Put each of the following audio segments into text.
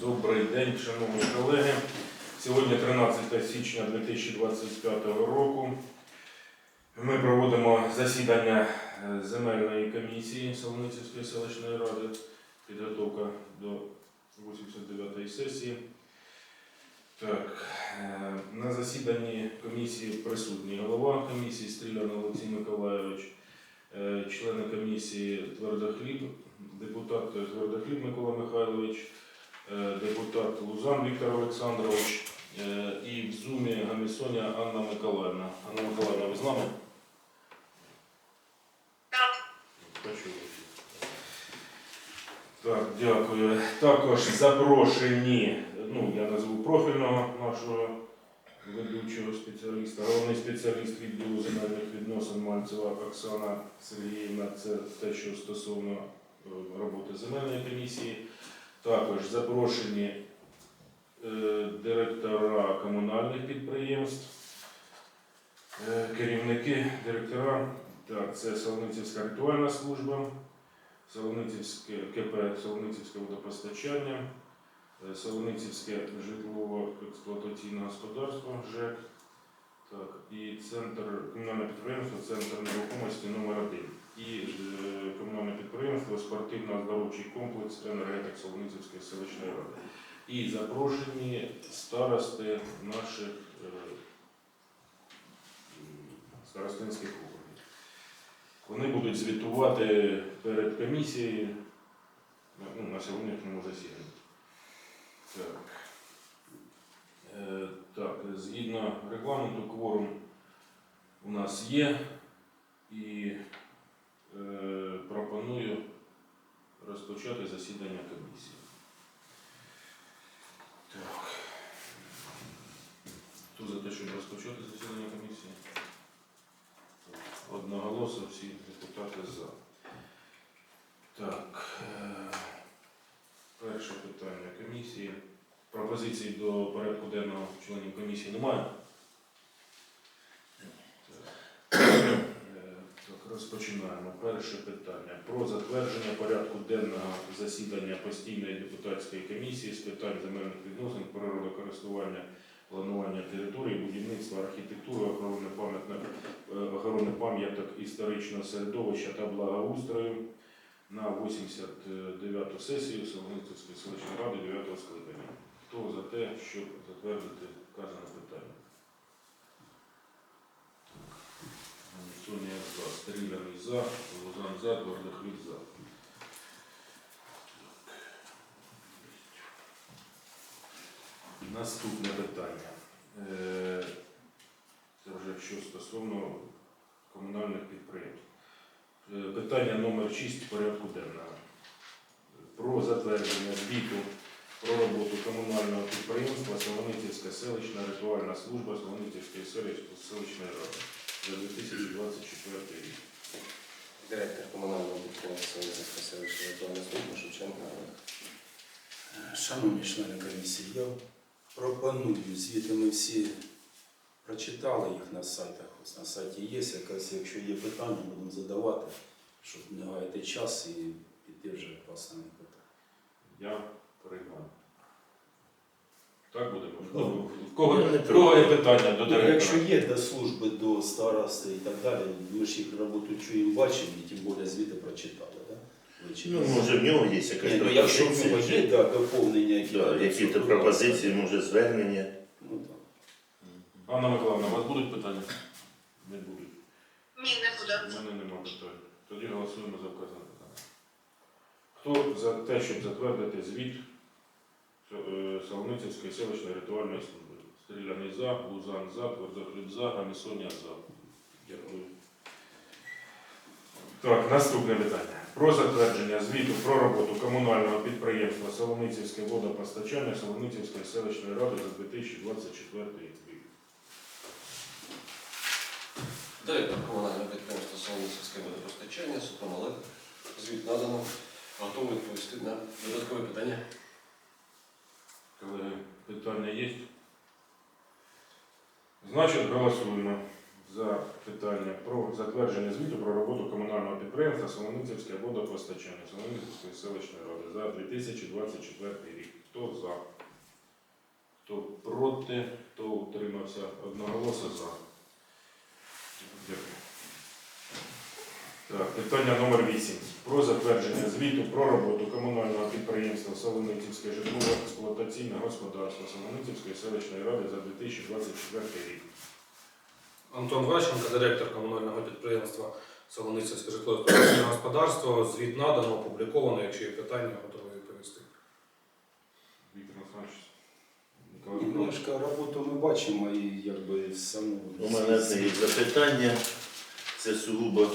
Добрий день, шановні колеги. Сьогодні 13 січня 2025 року. Ми проводимо засідання е, земельної комісії Солоницівської селищної ради. Підготовка до 89-ї сесії. Так, е, на засіданні комісії присутній голова комісії Стрілян Олексій Миколайович, е, члени комісії Твердохліб, депутат Твердохліб Микола Михайлович, депутат Лузан Віктор Олександрович е, і в зумі Гамісоня Анна Миколаївна. Анна Миколаївна, ви з нами? Так. Почули. Так, дякую. Також запрошені, ну я назву профільного нашого ведучого спеціаліста, головний спеціаліст відділу земельних відносин Мальцева Оксана Сергіївна. Це те, що стосовно е, роботи земельної комісії. Також запрошені е, директора комунальних підприємств, е, керівники, директора. Так, це Солоницівська ритуальна служба, Солоницівське КП Солоницівське водопостачання, е, Солоницівське житлово-експлуатаційне господарство ЖЕК. Так, і центр комунальне підприємство Центр нерухомості номер 1 і е, комунальне підприємство Спортивно-оздоровчий комплекс енергетик Солоницівської селищної ради. І запрошені старости наших е, старостинських округів. Вони будуть звітувати перед комісією ну, на сьогоднішньому засіданні. Так. Е, так, згідно регламенту, кворум у нас є і е, пропоную розпочати засідання комісії. Так. Хто за те, щоб розпочати засідання комісії? Одноголосно всі депутати за. Так. е, Перше питання комісії. Пропозицій до порядку денного членів комісії немає. Так, Е, так, розпочинаємо. Перше питання про затвердження порядку денного засідання постійної депутатської комісії з питань земельних відносин, природокористування, планування території, будівництва, архітектури, охорони пам'ятних е, охорони пам'яток історичного середовища та благоустрою на 89-ту сесію Солоницької селищної ради 9-го скликання. Хто за те, щоб затвердити вказане питання? Соня за, Стріляний за, Лозан за, Твердохліб за. Наступне питання. Е, Це вже що стосовно комунальних підприємств. Е, Питання номер 6 порядку денного. Про затвердження звіту про роботу комунального підприємства Солоницівська селищна ритуальна служба Солоницівської селищ- селищної ради за 2024 рік. Директор комунального підприємства Лисицька селища ритуальна служба Шевченка. Шановні члени комісії, я пропоную звіти ми всі прочитали їх на сайтах. Ось на сайті є якась, якщо є питання, будемо задавати, щоб не гаяти час і піти вже по основним питанням. Я приймаю. Так будемо? Ну, В кого, ну, в кого є питання до Ну, Якщо є до служби, до старости і так далі, ми ж їх роботу чуємо, бачимо, і тим більше звіти прочитали. Да? Ви чи Ну, може, в нього є якась Ні, ну, якщо в нього є да, доповнення, які Да, то пропозиції, може, звернення. Ну, так. Анна Миколаївна, у вас будуть питання? Не будуть. Ні, не буде. У мене немає питань. Тоді голосуємо за вказане питання. Хто за те, щоб затвердити звіт е, селищної ритуальної служби? Стріляний за, Лузан за, Твердохліб за, Гамісоня за. Дякую. Так, наступне питання. Про затвердження звіту про роботу комунального підприємства Солоницівське водопостачання Солоницівської селищної ради за 2024 рік. Директор комунального підприємства Солоницьке водопостачання Супрун Звіт надано. Готовий відповісти на додаткові питання. Питання є? Значить, голосуємо за питання про затвердження звіту про роботу комунального підприємства Солоницівське водопостачання Солоницівської селищної ради за 2024 рік. Хто за? Хто проти, хто утримався одноголосно за. Дякую. Так, питання номер 8. Про затвердження звіту про роботу комунального підприємства Солоницівське житлово-експлуатаційне господарство Солоницівської селищної ради за 2024 рік. Антон Ващенко, директор комунального підприємства Солоницівське житло та комунальне господарство. Звіт надано, опубліковано. Якщо є питання, готовий відповісти. Віктор Олександрович. Ніколай Ну, роботу ми бачимо і якби саму. У мене це є запитання. Це сугубо.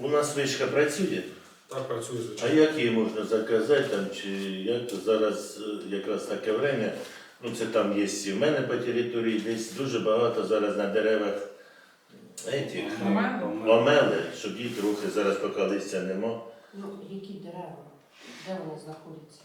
У нас вишка працює, Так працює а звичайно. як її можна заказати там, чи як то зараз е, якраз таке время. Ну це там є і в мене по території, десь дуже багато зараз на деревах етих, омели, щоб їх трохи зараз поки листя нема. Ну, які дерева? Де вони знаходяться?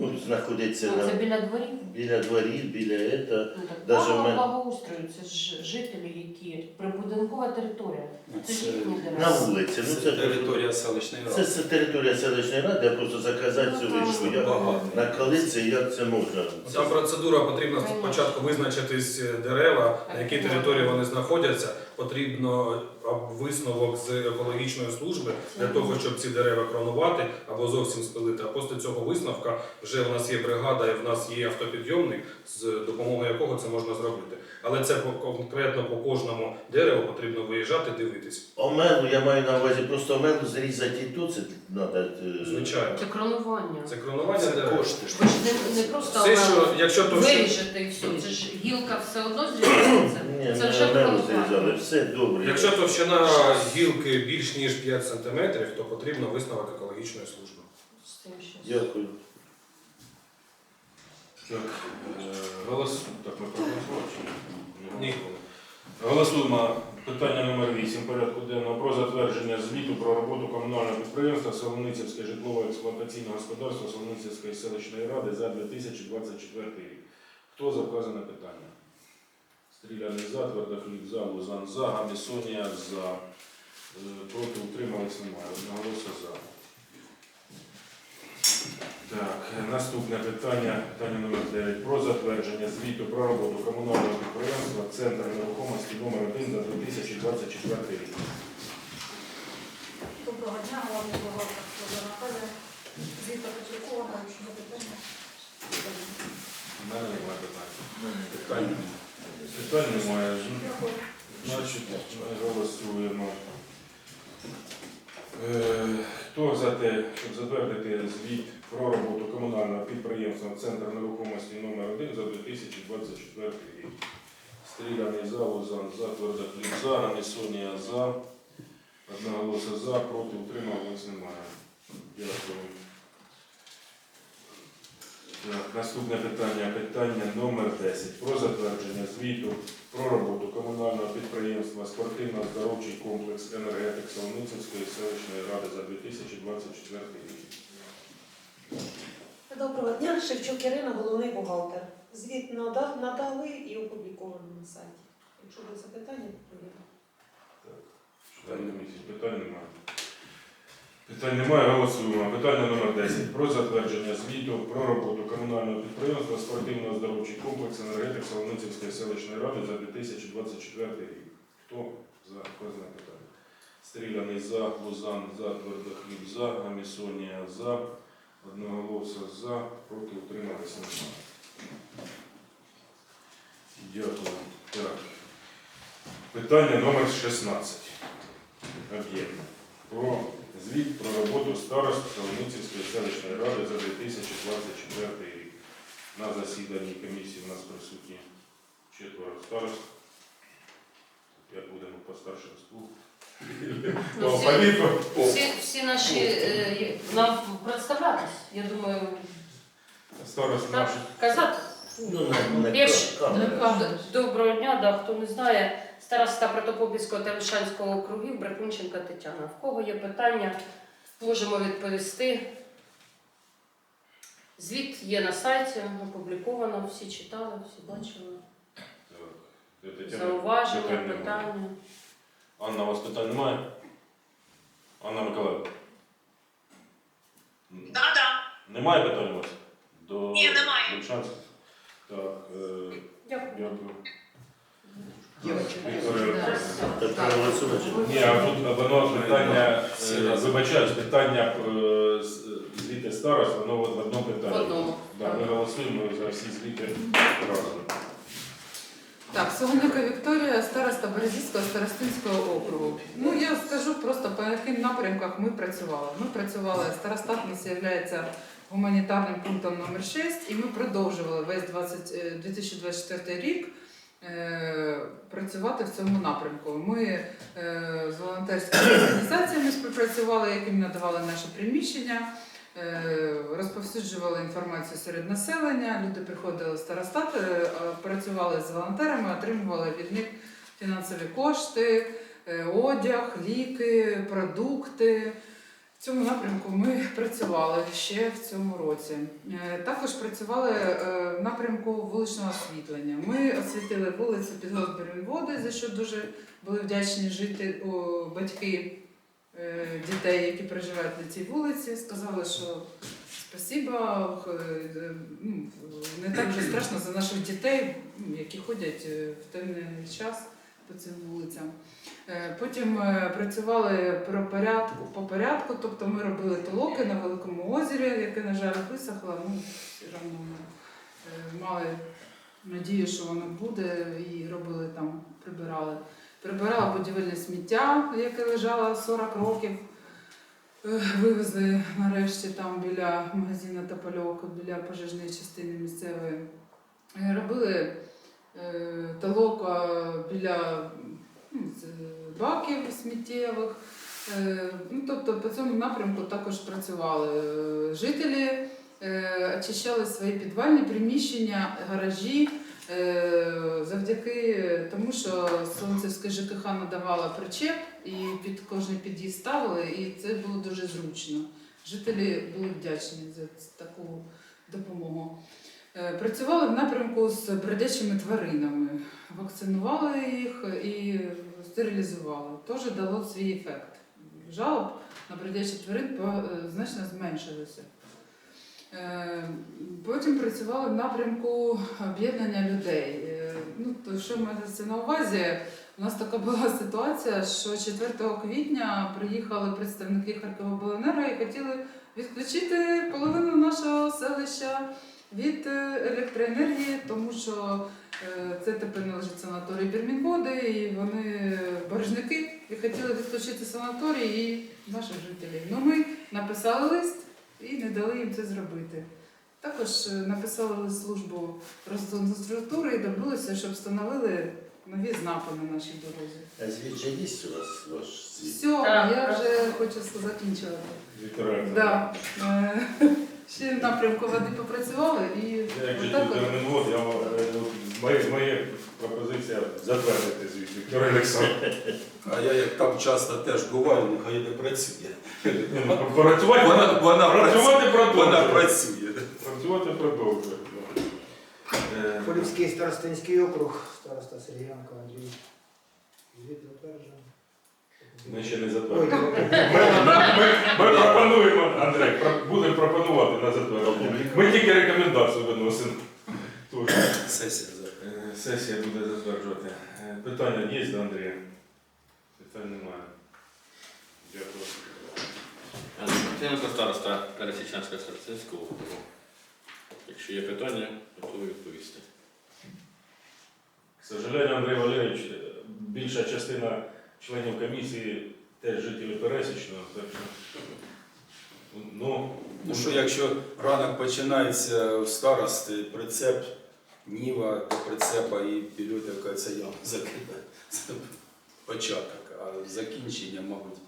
Ну, знаходиться Ну, це біля дворів? біля дворів, біля ета. Ну, так Даже право благоустрою, це ж жителі, які прибудинкова територія. Це ж їхні На дерева. вулиці. Ну, Це це, територія селищної це, ради. це територія селищної ради, я просто заказати цю Ну, вишку. там Як, Багато. на коли це, як це можна? Ця процедура потрібна спочатку визначитись е, дерева, на якій території вони знаходяться. Потрібно висновок з екологічної служби для того, щоб ці дерева кронувати або зовсім спилити. А після цього висновка вже у нас є бригада і в нас є автопідйомник, з допомогою якого це можна зробити. Але це по- конкретно по кожному дереву потрібно виїжджати, дивитись. Омелу, я маю на увазі, просто омелу зрізати і то це треба. Звичайно, Це кронування. це кронування Це дерев. кошти. Ви ж не, не просто Все, що якщо то і все. Це ж гілка все одно зрізається. Ні, Це не вже зрізали, кронування. Все добре. Якщо товщина гілки більш ніж 5 см, то потрібно висновок екологічної служби. З тим, що- Дякую. Так, е, голос... так ми проголосували чи ні? Ні. Голосуємо питання номер 8 порядку денного про затвердження звіту про роботу комунального підприємства Солоницівське житлово-експлуатаційне господарство Солоницівської селищної ради за 2024 рік. Хто за вказане питання? Стріляний за, Твердохліб за, Лузан за, Гамісонія за. Е, Проти утримались немає. Одноголосно за. Так, наступне питання, питання номер 9. Про затвердження звіту про роботу комунального підприємства Центр нерухомості номер 1 за 2024 рік. Доброго дня, головний бухгалтер Наталя. Звіт опубліковано, якщо є питання. У мене немає питань. Питань, питань немає. Значить, ми голосуємо. Е, Хто за те, щоб затвердити звіт про роботу комунального підприємства Центр нерухомості номер 1 за 2024 рік? Стріляний за, Лозан за, Твердохліб за, Рамісонія за, одноголоса за, проти утрималось немає. Дякую. Так, наступне питання, питання номер 10. Про затвердження звіту про роботу комунального підприємства спортивно-здоровчий комплекс енергетик Солоницівської селищної ради за 2024 рік. Доброго дня, Шевчук Ірина, головний бухгалтер. Звіт надали і опубліковано на сайті. Якщо буде запитання. Члени комісії, питань немає. Питань немає, голосуємо. Питання номер 10. Про затвердження звіту про роботу комунального підприємства спортивно-здоровчий комплекс енергетик Солоницівської селищної ради за 2024 рік. Хто за вказане питання? Стріляний за, Лузан за, Твердохліб за, Гамісонія за, одноголоса за, проти утрималися. Дякую. Так. Питання номер 16. Об'єкт. Про звіт про роботу старост Солоницівської селищної ради за 2024 рік. На засіданні комісії у нас присутні четверо старост. Як будемо по старшинству? По Ну, всі- Всі, всі наші е, нам представлятись, я думаю, Старост так казати. Ну, не, не Перш- Доброго дня, да, хто не знає, староста Протопопівського та Лишанського округів Бракунченка Тетяна. В кого є питання, можемо відповісти. Звіт є на сайті, опубліковано, всі читали, всі бачили. Зауваження, Питань питання. Анна, у вас питань немає? Анна Миколаївна? Да-да. Немає питань у вас? до Ні, немає. Так, е, Дякую. дякую. Ні, а тут воно питання, е, вибачаюсь, питання е, з- звіти старост, воно в одному В питанні. одному. Да, ми голосуємо за всі звіти разом. Так, Согоника Вікторія, староста Березівського старостинського округу. Ну я скажу просто по яким напрямках ми працювали. Ми працювали, старостат у нас є гуманітарним пунктом номер 6 і ми продовжували весь 20, е, 2024 рік працювати в цьому напрямку. Ми е, з волонтерськими організаціями співпрацювали, яким надавали наше приміщення. Е, Розповсюджували інформацію серед населення, люди приходили в старостат, е, працювали з волонтерами, отримували від них фінансові кошти, е, одяг, ліки, продукти. В цьому напрямку ми працювали ще в цьому році. Е, Також працювали е, в напрямку вуличного освітлення. Ми освітили вулицю під води, за що дуже були вдячні жити батьки е, дітей, які проживають на цій вулиці. Сказали, що спасіба, ну, не так вже страшно за наших дітей, які ходять в темний час по цим вулицям. Е, Потім е, працювали про порядку по порядку, тобто ми робили толоки на Великому озері, яке, на жаль, висохло. Ну, одно ми е, мали надію, що воно буде, і робили там, прибирали. Прибирала будівельне сміття, яке лежало 40 років. Вивезли нарешті там біля магазину Топольовка, біля пожежної частини місцевої. Робили толока біля ну, баків сміттєвих. Е, Ну, тобто по цьому напрямку також працювали. Е, Жителі е, очищали свої підвальні приміщення, гаражі. е, Завдяки тому, що Сонцевське ЖКХ надавала причеп і під кожний під'їзд ставили, і це було дуже зручно. Жителі були вдячні за таку допомогу. Е, Працювали в напрямку з бродячими тваринами, вакцинували їх і стерилізували. Теж дало свій ефект. Жалоб на бродячих тварин е, значно зменшилося. Е, Потім працювали в напрямку об'єднання людей. Ну, то що мається на увазі? У нас така була ситуація, що 4 квітня приїхали представники Харкова-Обленерго і хотіли відключити половину нашого селища від е, електроенергії, тому що е, це тепер належить санаторій Бірмінводи, і вони боржники і хотіли відключити санаторій і наших жителів. Ну ми написали лист і не дали їм це зробити. Також е, написали лист службу Роздонструктури і добилися, щоб встановили нові знаки на нашій дорозі. А звіт є у вас ваш звіт? Все, я вже хочу закінчила. Вікторія Да. Е, Ще напрямку води попрацювали і отак от. Термінвод, я вам, е, от, моя, моя пропозиція затвердити звіт Вікторія Олександровна. А я як там часто теж буваю, нехай не працює. Працювати Вона, вона, працювати працює. вона продовжує. працює. Працювати продовжує. Е, Полівський старостинський округ, староста Сергіянко Андрій. Звіт. Ми ще не затвердили. Ми, ми, ми пропонуємо, Андрей, про- будемо пропонувати на затвердження. Ми тільки рекомендацію виносимо. Тож, Сесія за. е, Сесія буде затверджувати. Е, Питання є до Андрія? Питань немає. Дякую. Тимко староста Пересічанського старостинського округу. Якщо є питання, готовий відповісти. К сожалению, Андрій Валерійович, е, більша частина членів комісії теж жителі Пересічного, так що, ну, Ну що, якщо ранок починається в старости, прицеп, ніва до прицепа і пільотівка це я закидаю. Це початок, а закінчення, мабуть,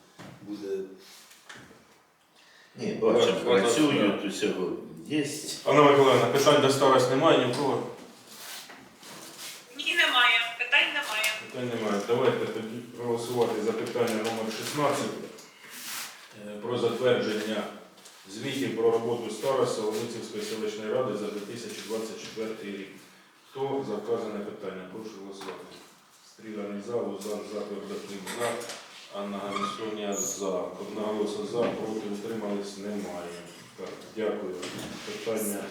буде. Ні, бачимо, працюють усього. Є. Анна Миколаївна, питань до старост немає ні в кого? Ні, немає. Питань немає. Питань немає. Давайте тоді проголосувати за питання номер 16 е, про затвердження звітів про роботу староста Волинцівської селищної ради за 2024 рік. Хто за вказане питання? Прошу голосувати. Стріляний за, Лузан за, за, Анна Ганісоня за. Одноголосно за, проти утримались немає. Так, дякую. Питання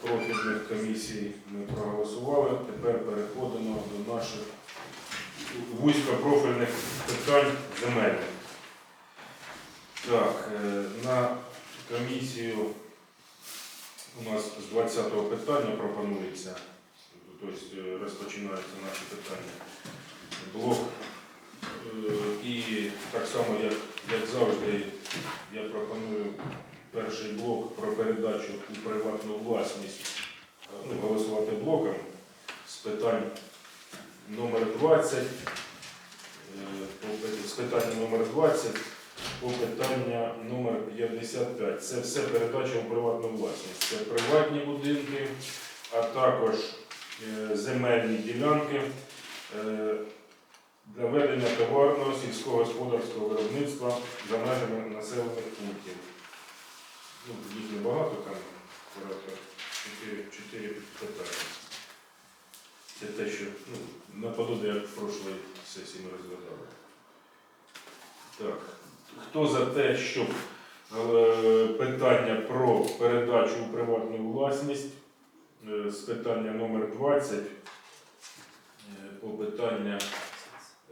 профільних комісій ми проголосували. Тепер переходимо до наших вузькопрофільних питань земельних. Так, е, на комісію у нас з 20-го питання пропонується, тобто е, розпочинаються наші питання. Блок. Е, І так само, як, як завжди, я пропоную перший блок про передачу у приватну власність е, голосувати блоком з питань номер 20, з питання номер 20 по питання номер 55. Це все передача у приватну власність. Це приватні будинки, а також е, земельні ділянки е, для ведення товарного сільськогосподарського виробництва за межами населених пунктів. Ну, їх небагато там, порядка 4, 4 питання. Це те, що ну, наподобі, як в прошлій сесії ми розглядали. Так. Хто за те, щоб е, питання про передачу у приватну власність е, з питання номер 20 е, по питання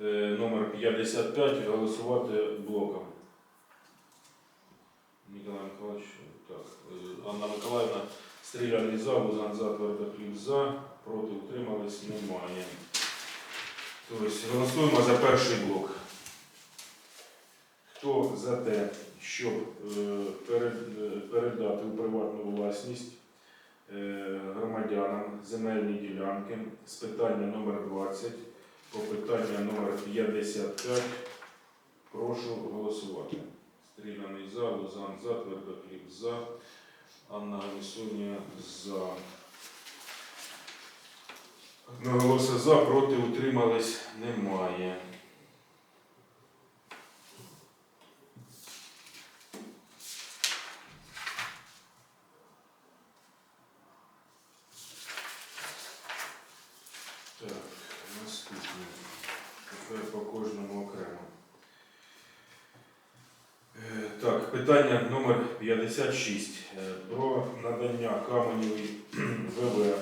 е, номер 55 голосувати блоком? Ніколай Миколаївич, так. Е, Анна Миколаївна, стріляний за, Лузан за, Твердоклів за, проти утримались, немає. Тобто голосуємо за перший блок. Хто за те, щоб е, е, передати у приватну власність громадянам земельні ділянки з питання номер 20 по питання номер 55, прошу голосувати. Стріляний за, Лозан за, Твердокліп за, Анна Галісунія за. Одноголоса за, проти утримались немає. Так, наступне. Тепер по кожному окремо. Е, Так, питання номер 56 Е, про надання Каменєвій ВВ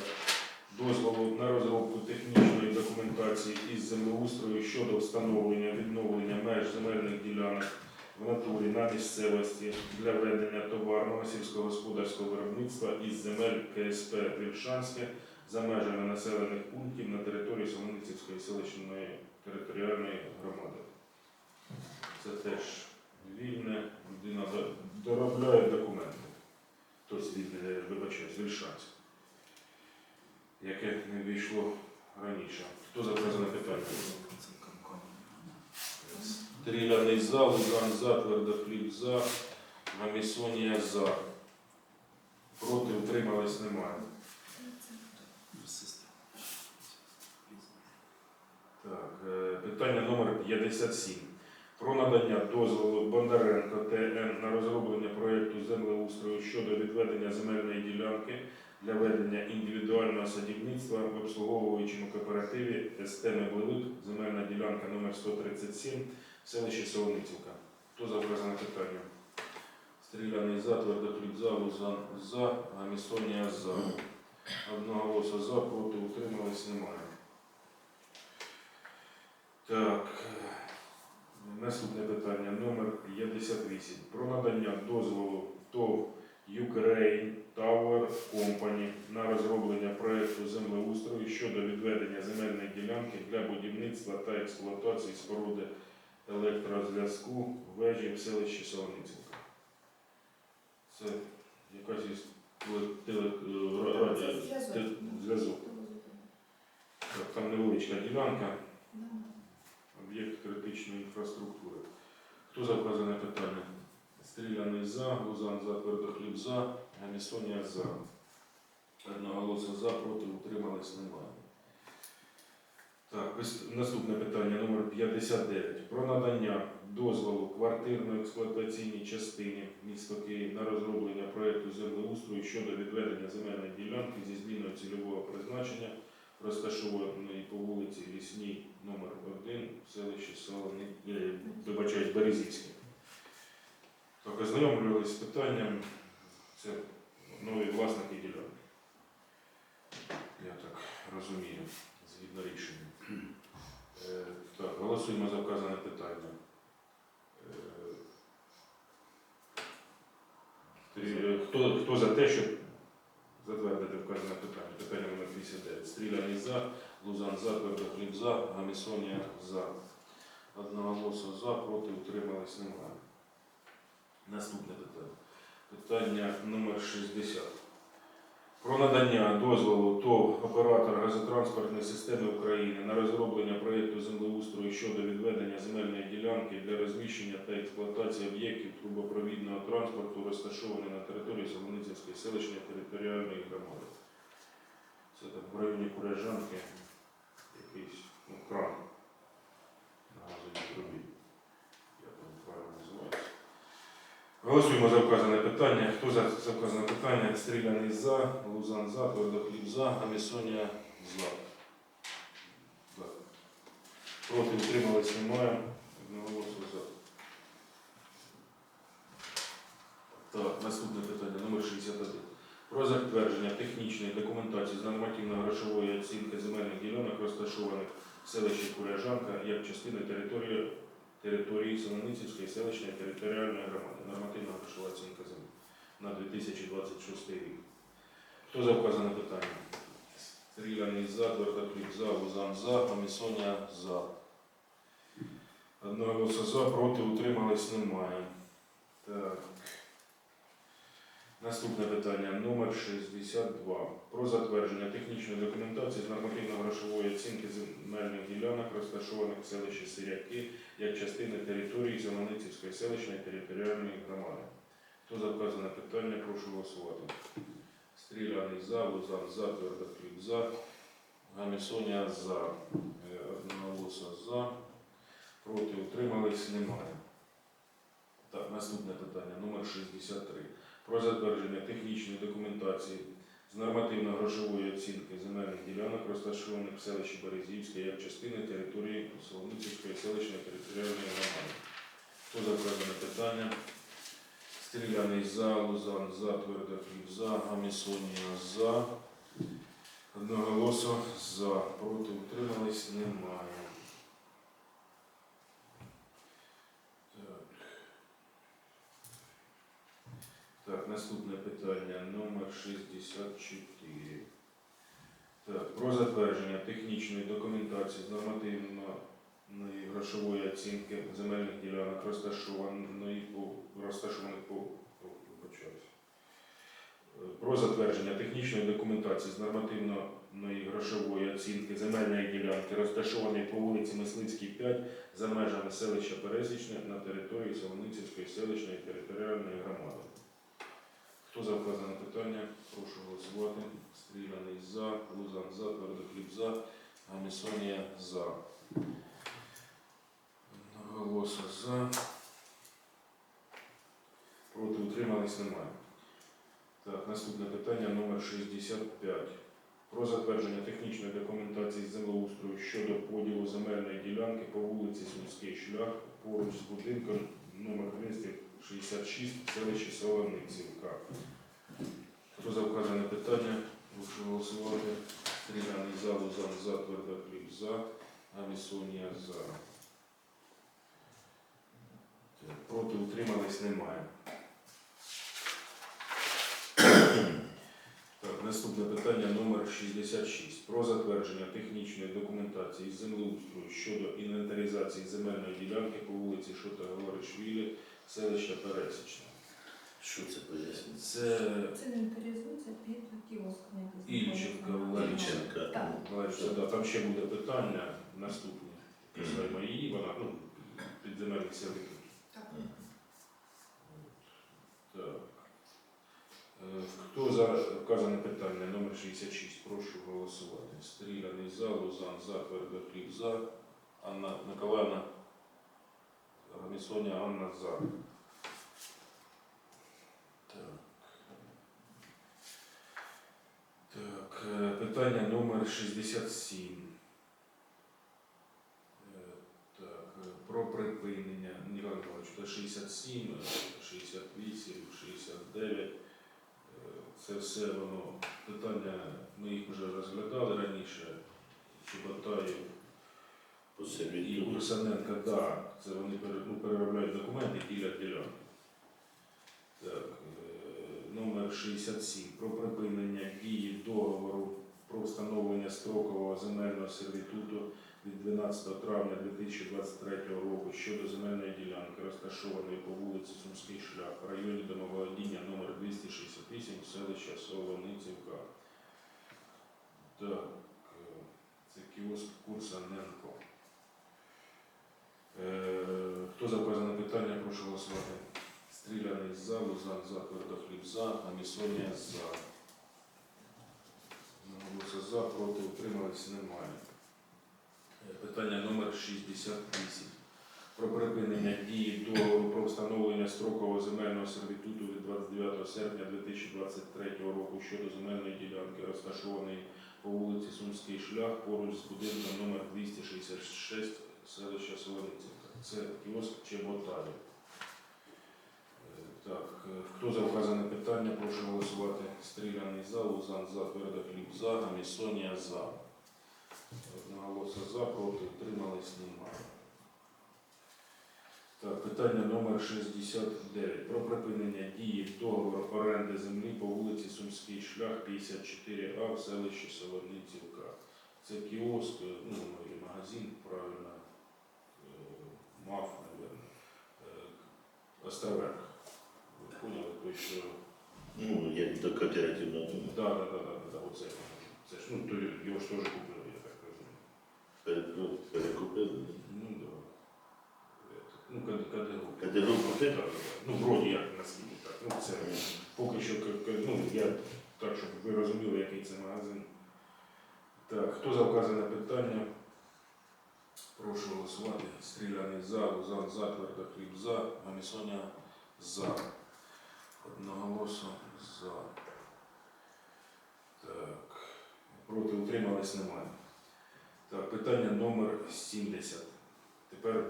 дозволу на розробку технічної документації із землеустрою щодо встановлення відновлення меж земельних ділянок в натурі на місцевості для ведення товарного сільськогосподарського виробництва із земель КСП Вільшанське за межами населених пунктів на території Солоницівської селищної територіальної громади. Це теж вільне, людина до- доробляє документи. Тобто вільне, вибачаюсь, Вільшанське, яке не війшло раніше. Хто за вказане питання? Стріляний за, Луган за, Твердохліб за, Гамісонія за. Проти утримались немає. Так, е, питання номер 57. Про надання дозволу Бондаренко ТН на розроблення проєкту землеустрою щодо відведення земельної ділянки для ведення індивідуального садівництва в обслуговуючому кооперативі СТ Меблевик, земельна ділянка номер 137, селище Солоницівка. Хто за вказане питання? Стріляний за, Твердокліп за, Лузан за, Гамістонія за. Одного голосу за, проти утримались немає. Так, наступне питання номер 58. Про надання дозволу ТОВ Ukraine Tower Company на розроблення проєкту землеустрою щодо відведення земельної ділянки для будівництва та експлуатації споруди електрозв'язку вежі в селищі Солоницівка. Це якась із зв'язок. Там невеличка ділянка. Об'єкт критичної інфраструктури. Хто за вказане питання? Стріляний за, Лузан за, Твердохліб за, Гамісонія за. Одноголоса за, проти утримались немає. Так, наступне питання номер 59. Про надання дозволу квартирно-експлуатаційній частині міста Київ на розроблення проєкту землеустрою щодо відведення земельної ділянки зі зміною цільового призначення розташованої по вулиці Лісній, номер 1 в селищі Солони, вибачаюсь, Березівське. Так, ознайомлювалися з питанням, це нові власники ділянки. Я так розумію, згідно рішення. Е, Так, голосуємо за вказане питання. Е, Хто, хто за те, щоб затвердити вказане питання? Питання номер 59. Стріляні за, Лузан за, Твердохліб за, Гамісонія за. Одного голосу за, проти, утримались немає. Наступне питання. Питання номер 60. Про надання дозволу ТОВ оператор газотранспортної системи України на розроблення проєкту землеустрою щодо відведення земельної ділянки для розміщення та експлуатації об'єктів трубопровідного транспорту, розташованих на території Солоницької селищної територіальної громади. Це так в районі Куряжанки якийсь ну, кран на газовій трубі. Як воно правильно називається? Голосуємо за вказане питання. Хто за, за вказане питання? Стріляний за, Лузан за, Твердохліб за, Амісонія за. Проти утримались немає. Одного голосу за. Так, наступне питання, номер 61. Про затвердження технічної документації з нормативно-грошової оцінки земельних ділянок, розташованих в селищі Куряжанка, як частини території території Солоницької селищної територіальної громади. Нормативна грошова оцінка землі на 2026 рік. Хто за вказане питання? Стріляний за, Твердокліп за, Лузан за, Амісонія за. Одного голосу за, проти, утримались немає. Так. Наступне питання номер 62. Про затвердження технічної документації з нормативно-грошової оцінки земельних ділянок, розташованих в селищі Сиряки, як частини території Зеленицівської селищної територіальної громади. Хто за вказане питання, прошу голосувати. Стріляний за, Лузан за, Твердокліп за, Гамісонія за. Е, Одного голоса за. Проти утримались немає. Так, наступне питання, номер 63. Про затвердження технічної документації нормативно-грошової оцінки земельних ділянок, розташованих в селищі Березівське, як частини території Солоницької селищної територіальної громади. За питання? Стріляний за, Лузан за, Твердохліб за, Гамісонія за. Одного голосу за. Проти утримались немає. Так. Так, наступне питання номер 64. Так, про затвердження технічної документації з нормативної грошової оцінки земельних ділянок, розташованої по розташованих по Про затвердження технічної документації з нормативної грошової оцінки земельної ділянки, розташованої по вулиці Мисливській, 5 за межами селища Пересічне на території Солоницької селищної територіальної громади. Хто за вказане питання? Прошу голосувати. Стріляний за, Лузан за, Твердохліб за, Гамісонія за. Голосу за. Проти утримались немає. Так, наступне питання номер 65. Про затвердження технічної документації землеустрою щодо поділу земельної ділянки по вулиці Сумський шлях поруч з будинком номер 266 в селищі Солоницівка. Хто за вказане питання? Прошу голосувати. Стріляний за, Лузан за, Твердохліб за, Амісонія за. Проти утримались немає. Так, наступне питання номер 66. Про затвердження технічної документації землеустрою щодо інвентаризації земельної ділянки по вулиці Шота Говоришвілі, селища Пересічне. Що це пояснює? Це Це не інтересується під кіоск. Ільченка Ільченка. Так. Валерія, да, там ще буде питання наступні. Касаємо її, вона ну, підземельних селищ. Так. Так. Е, Хто за вказане питання номер 66, прошу голосувати. Стріляний за, Лузан за, Твердохліб за, Анна Миколаївна, Гамісоня, Анна за. Так. Так, е, питання номер 67. Е, Так, е, про припинення, Ніколай Миколаївич, це 67, е, 68, 69. Е, Це все воно питання, ми їх вже розглядали раніше. Чеботаєв По і. Урсаненка, да, це вони пере- ну, переробляють документи, ділять ділянки. Так, е, номер 67. Про припинення дії договору про встановлення строкового земельного сервітуту від 12 травня 2023 року щодо земельної ділянки, розташованої по вулиці Сумський шлях в районі домоволодіння номер 268 селища Солоницівка. Так, е, це кіоск Курсаненко. Е, Хто за питання, прошу голосувати. Стріляний з залу, за, за, Твердохліб за, Амісонія за. Голоси за, проти, утримались, немає. Е, Питання номер 68. Про припинення дії договору про встановлення строкового земельного сервітуту від 29 серпня 2023 року щодо земельної ділянки, розташованої по вулиці Сумський шлях поруч з будинком номер 266 селища Солоницівка. Це кіоск Чеботарів. Е, Так, е, хто за вказане питання, прошу голосувати. Стріляний за, Лузан за, Твердохліб за, Гамісонія за. Одноголоса за, проти, утримались, немає. Так, питання номер 69. Про припинення дії договору оренди землі по вулиці Сумський шлях 54А в селищі Солоницівка. Це кіоск, е, ну, магазин, правильно, МАФ, мабуть, Островерх. Ви поняли, той, що... Ну, як до кооперативного. Да, да, да, да, да, оце. Це ж, ну, то його ж теж купили, я так розумію. Перекру- Перекупили. Ну, да. Ну, кадегу. Кадегу купили? Так, так. Ну, вроді як на світі так. Ну, це поки що, к- к- ну, я так, щоб ви розуміли, який це магазин. Так, хто за вказане питання? Прошу голосувати. Стріляний за, Лузан за, Твердохліб за, Гамісоня за. Одноголосо за. Так. Проти утримались немає. Так, питання номер 70. Тепер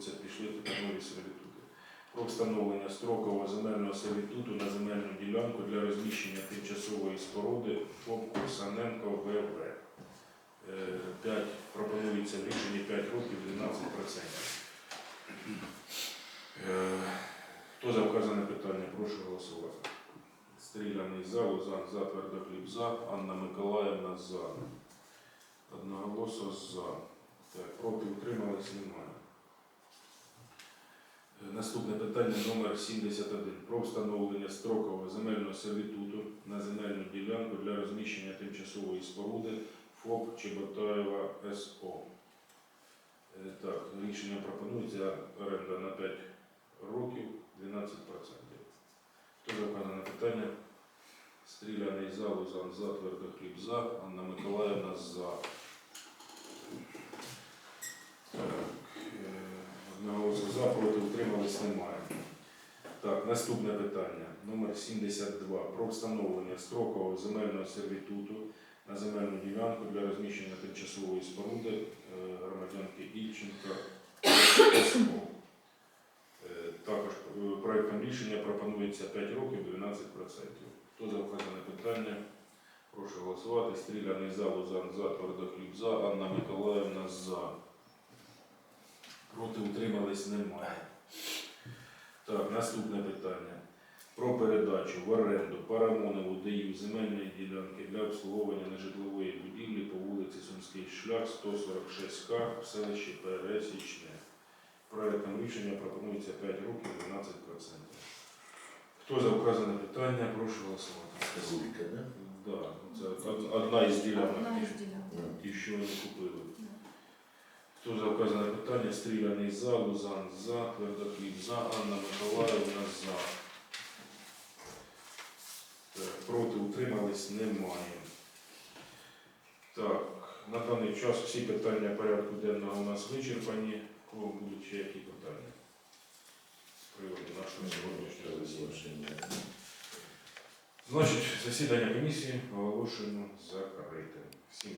це пішли тепер нові сервітути. Про встановлення строкового земельного сервітуту на земельну ділянку для розміщення тимчасової споруди ФОП Курсаненко ВВ. Е, П'ять пропонується в рішенні 5 років 12%. Е, Хто за вказане питання, прошу голосувати. Стріляний за, Лозан за, Твердохліб за, Анна Миколаївна за. Одноголосо за. Так, проти утримались немає. Е, Наступне питання номер 71. Про встановлення строкового земельного сервітуту на земельну ділянку для розміщення тимчасової споруди ФОП Чеботаєва СО. Е, Так, рішення пропонується оренда на 5 років 12%. Хто за питання? Стріляний за, Лузан за, Твердохліб за, Анна Миколаївна за. Е, одного за, проти утримались немає. Так, наступне питання. Номер 72. Про встановлення строкового земельного сервітуту на земельну ділянку для розміщення тимчасової споруди е, громадянки Ільченка Е, Також е, проектом рішення пропонується 5 років 12%. Хто за вказане питання? Прошу голосувати. Стріляний за, Лузан за, Твердохліб за, Анна Миколаївна за. Проти утримались немає. Так, наступне питання. Про передачу в оренду Парамонову ДІУ земельної ділянки для обслуговування нежитлової будівлі по вулиці Сумський шлях 146К в селищі Пересічне. Проектом рішення пропонується 5 років 12%. Хто за вказане питання, прошу голосувати. Да? Да, це одна із ділянок, ті, що вони купили. Хто за вказане питання, стріляний за, Лузан за, Твердохліб за, Анна Миколаївна за. Проти утримались немає. Так, на даний час всі питання порядку денного у нас вичерпані. Кого будуть ще які питання? З приводу нашого сьогоднішнього засідання. Значить, засідання комісії оголошено закритим.